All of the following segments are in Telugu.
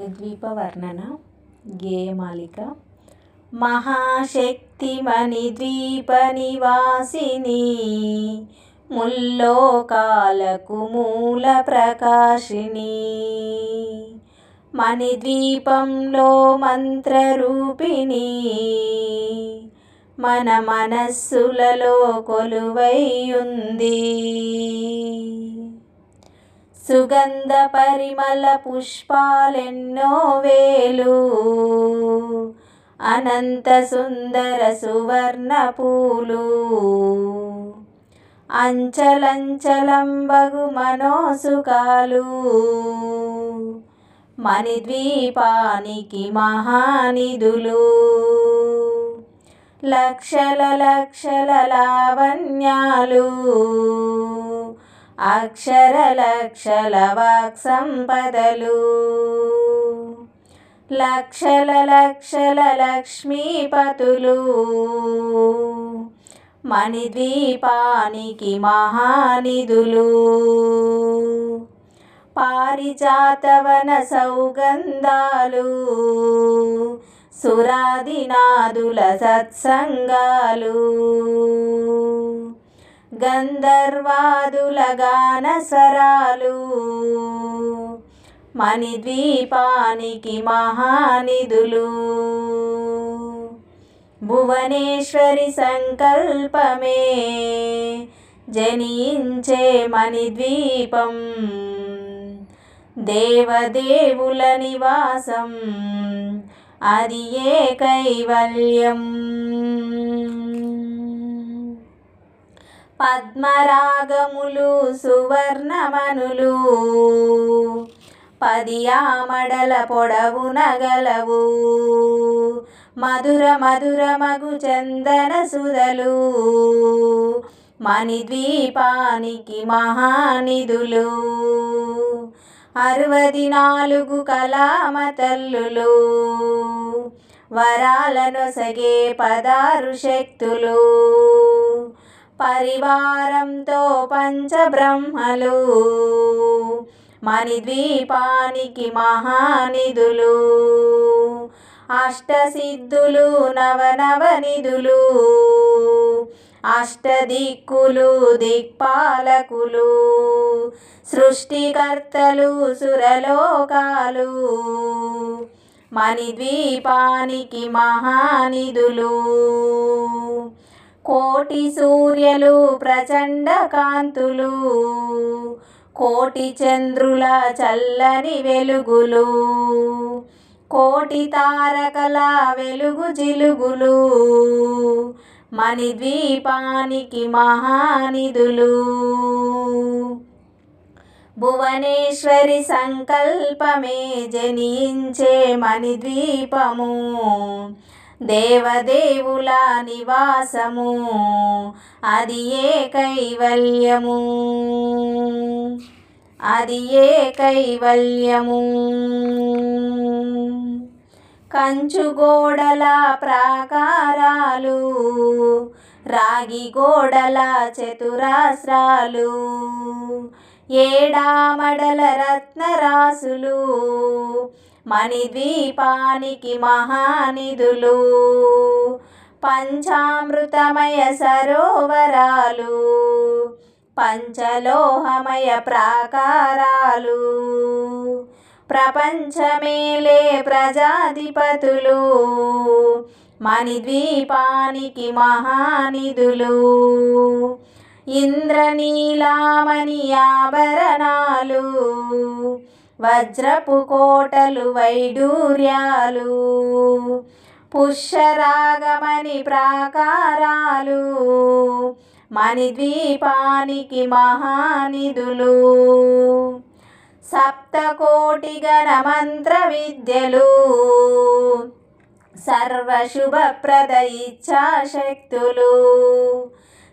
మణిద్వీప వర్ణన గేయమాలిక మహాశక్తి ద్వీప నివాసిని ముల్లోకాలకు మూల ప్రకాశిని మణిద్వీపంలో మంత్రరూపిణి మన మనస్సులలో కొలువై ఉంది సుగంధ పరిమళ పుష్పాలెన్నో వేలు. అనంత సుందర సువర్ణ పూలు. అంచలంచలంబగు మనోసుకాలు. మణిద్వీపానికి మహానిధులు. లక్షల లక్షల లావణ్యాలు. అక్షర లక్షల వాక్ సంపదలు లక్షల లక్షల లక్ష్మీపతులు మణిద్వీపానికి మహానిధులు. పారిజాతవన సౌగంధాలు. సురాదినాదుల సత్సంగాలు. గంధర్వాదుల గాన మణిద్వీపానికి మహానిధులు. భువనేశ్వరి సంకల్పమే జనించే మణిద్వీపం. దేవదేవుల నివాసం అది ఏ కైవల్యం పద్మరాగములు సువర్ణమనులు పది ఆమడల పొడవున గలవు మధుర మధుర మగు చందన సుధలు. మణిద్వీపానికి మహానిధులు. అరవది నాలుగు కళామతల్లులు. వరాలనొసగే పదారు శక్తులు పరివారంతో పంచబ్రహ్మలు మణిద్వీపానికి మహానిధులు అష్టసిద్ధులు నవనవనిధులు అష్టదిక్కులు దిక్పాలకులు సృష్టికర్తలు సురలోకాలు మణిద్వీపానికి మహానిధులు. కోటి సూర్యులు ప్రచండ కాంతులు కోటి చంద్రుల చల్లని వెలుగులు కోటి తారకల వెలుగు జిలుగులు మణిద్వీపానికి మహానిధులు. భువనేశ్వరి సంకల్పమే జనించే మణిద్వీపము. దేవదేవుల నివాసము అది ఏ కైవల్యము అది ఏ కైవల్యము కంచు గోడల ప్రాకారాలు రాగి గోడల చతురాస్రాలు ఏడామడల రత్నరాసులు మణిద్వీపానికి మహానిధులు పంచామృతమయ సరోవరాలు పంచలోహమయ ప్రాకారాలు ప్రపంచమేలే ప్రజాధిపతులు మణిద్వీపానికి మహానిధులు ఇంద్రనీలామణి ఆభరణాలు వజ్రపు కోటలు వైడూర్యాలు పుష్యరాగమని ప్రాకారాలు మణిద్వీపానికి మహానిధులు సప్తకోటి గణమంత్ర విద్యలు సర్వశుభప్రద ఇచ్ఛాశక్తులు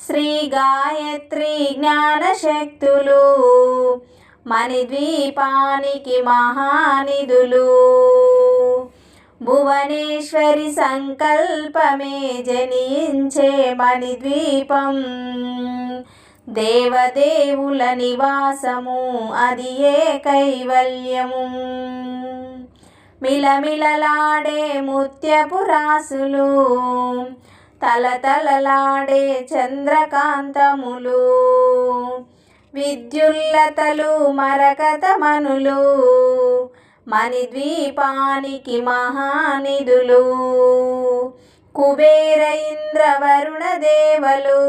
శ్రీ గాయత్రి జ్ఞానశక్తులు మణిద్వీపానికి మహానిధులు. భువనేశ్వరి సంకల్పమే జనించే మణిద్వీపం. దేవదేవుల నివాసము అది ఏ కైవల్యము. మిలమిలలాడే ముత్యపు రాసులు తలతలలాడే చంద్రకాంతములు. విద్యుల్లతలు మరకతమనులు మణిద్వీపానికి మహానిధులు కుబేర ఇంద్రవరుణ దేవలు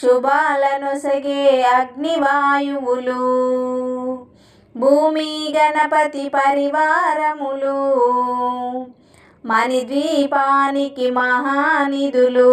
శుభాలనొసగే అగ్నివాయువులు భూమి గణపతి పరివారములు మణిద్వీపానికి మహానిధులు.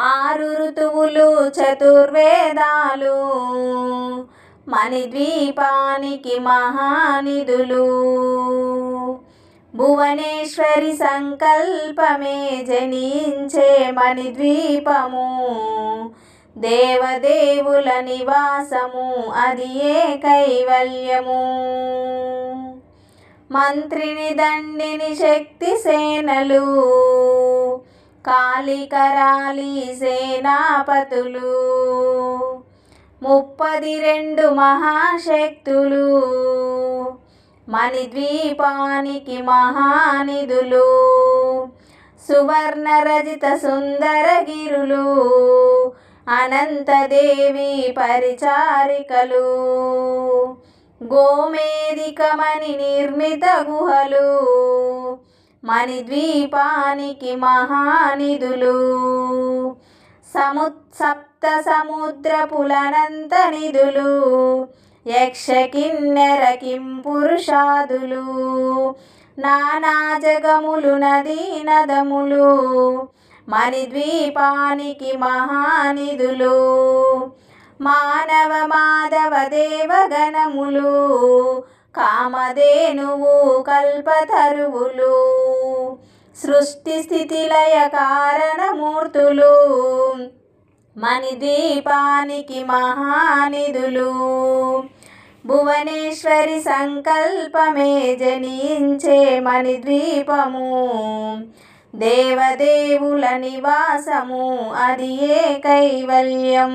ఆరు ఋతువులు చతుర్వేదాలు మణిద్వీపానికి మహానిధులు. భువనేశ్వరి సంకల్పమే జనించే మణిద్వీపము దేవదేవుల నివాసము అది ఏ కైవల్యము? మంత్రిని దండిని శక్తి సేనలు కాళికరాలి సేనాపతులు. ముప్పది రెండు మహాశక్తులు. మణిద్వీపానికి మహానిధులు. సువర్ణ రజిత అనంతదేవి పరిచారికలు. గోమేదికమణి నిర్మిత గుహలు. మణిద్వీపానికి మహానిధులు. సము సప్త సముద్రపులనంత నిధులు. యక్ష కిన్నెర పురుషాదులు నానా జగములు నదీ నదములు. మణిద్వీపానికి మహానిధులు. మానవ మాధవ దేవగణములు. కామధేనువు కల్పతరువులు సృష్టి స్థితిలయ కారణమూర్తులు కారణమూర్తులు మణిద్వీపానికి మహానిధులు. భువనేశ్వరి సంకల్పమే జనించే మణిద్వీపము దేవదేవుల నివాసము అది ఏ కైవల్యం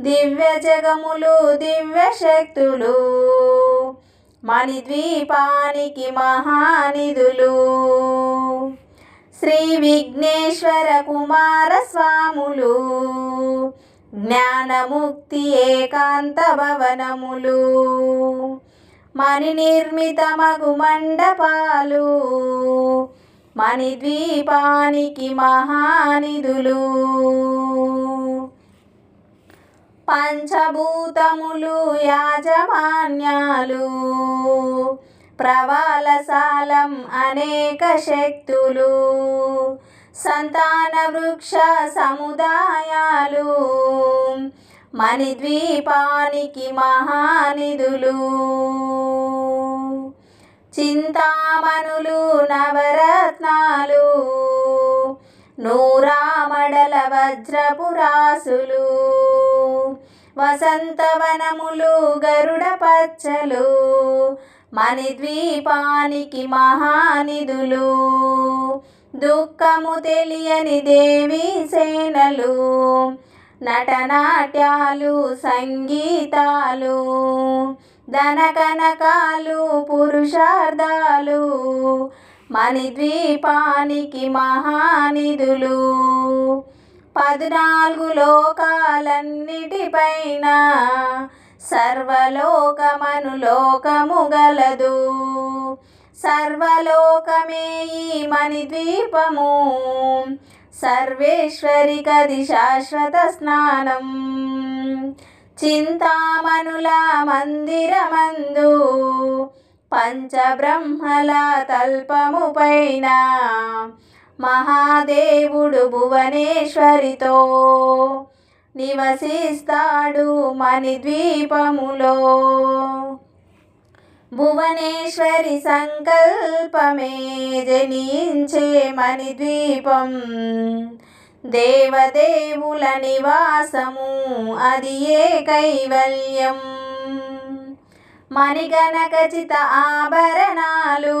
దివ్య జగములు దివ్య శక్తులు మణిద్వీపానికి మహానిధులు. శ్రీ విఘ్నేశ్వర కుమార స్వాములు జ్ఞానముక్తి ఏకాంత భవనములు మణి నిర్మిత మండపాలు మణిద్వీపానికి మహానిధులు. పంచభూతములు యాజమాన్యాలు. ప్రవాలసాలం అనేక శక్తులు. సంతాన వృక్ష సముదాయాలు. మణిద్వీపానికి మహానిధులు. చింతామణులు నవరత్నాలు. నూరామడల వజ్రపురాసులు. వసంతవనములు గరుడ పచ్చలు మణిద్వీపానికి మహానిధులు దుఃఖము తెలియని దేవి సేనలు నటనాట్యాలు సంగీతాలు ధనకనకాలు పురుషార్థాలు మణిద్వీపానికి మహానిధులు. పద్నాలుగు లోకాలన్నిటిపైన సర్వలోకమను లోకము గలదు. సర్వలోకమే ఈ మణిద్వీపము. సర్వేశ్వరికది శాశ్వత స్నానం. చింతామనుల మందిరమందు పంచబ్రహ్మల తల్పము పైన మహాదేవుడు భువనేశ్వరితో నివసిస్తాడు మణిద్వీపములో. భువనేశ్వరి సంకల్పమే జనించే మణిద్వీపం. దేవదేవుల నివాసము అది ఏ కైవల్యం మణిగణకచిత ఆభరణాలు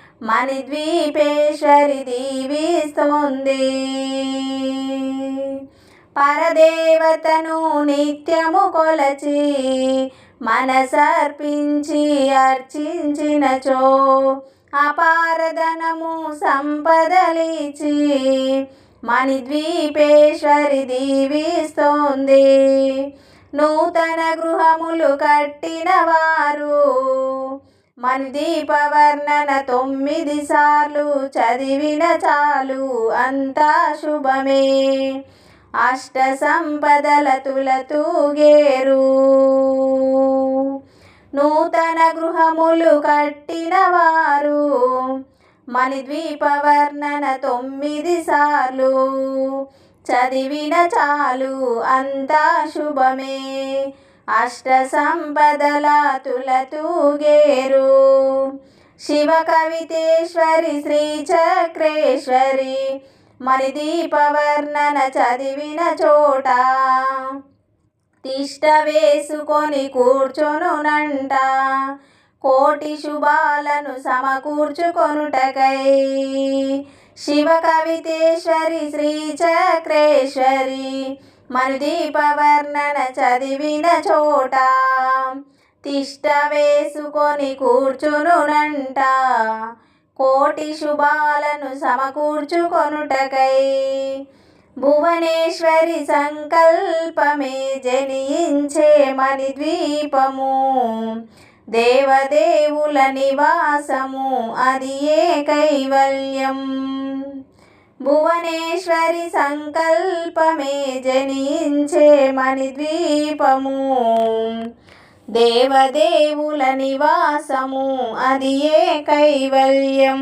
మణిద్వీపేశ్వరి దీవిస్తోంది. పరదేవతను నిత్యము కొలచి మనసర్పించి అర్చించినచో అపారధనము సంపదలిచి మణిద్వీపేశ్వరి దీవిస్తోంది. నూతన గృహములు కట్టిన మందీపవర్ణన తొమ్మిది సార్లు చదివిన చాలు అంతా శుభమే. అష్ట సంపదల తులతూగేరు నూతన గృహములు కట్టిన వారు మణిద్వీపవర్ణన తొమ్మిది సార్లు చదివిన చాలు అంతా శుభమే. అష్ట సంపదల తులతూగేరు శివ కవితేశ్వరి శ్రీ చక్రేశ్వరి మణిదీపవర్ణన చదివిన చోట. తిష్ట వేసుకొని కూర్చొనునంట కోటి శుభాలను సమకూర్చుకొనుటకై. శివ కవితేశ్వరి శ్రీ చక్రేశ్వరి మణిదీపవర్ణన చదివిన చోట తిష్ట వేసుకొని కూర్చునునంట. కోటి శుభాలను సమకూర్చుకొనుటకై భువనేశ్వరి సంకల్పమే జనించే మణిద్వీపము. దేవదేవుల నివాసము అది ఏ కైవల్యం భువనేశ్వరి సంకల్పమే జనించే మణిద్వీపము. దేవదేవుల నివాసము అది ఏ కైవల్యం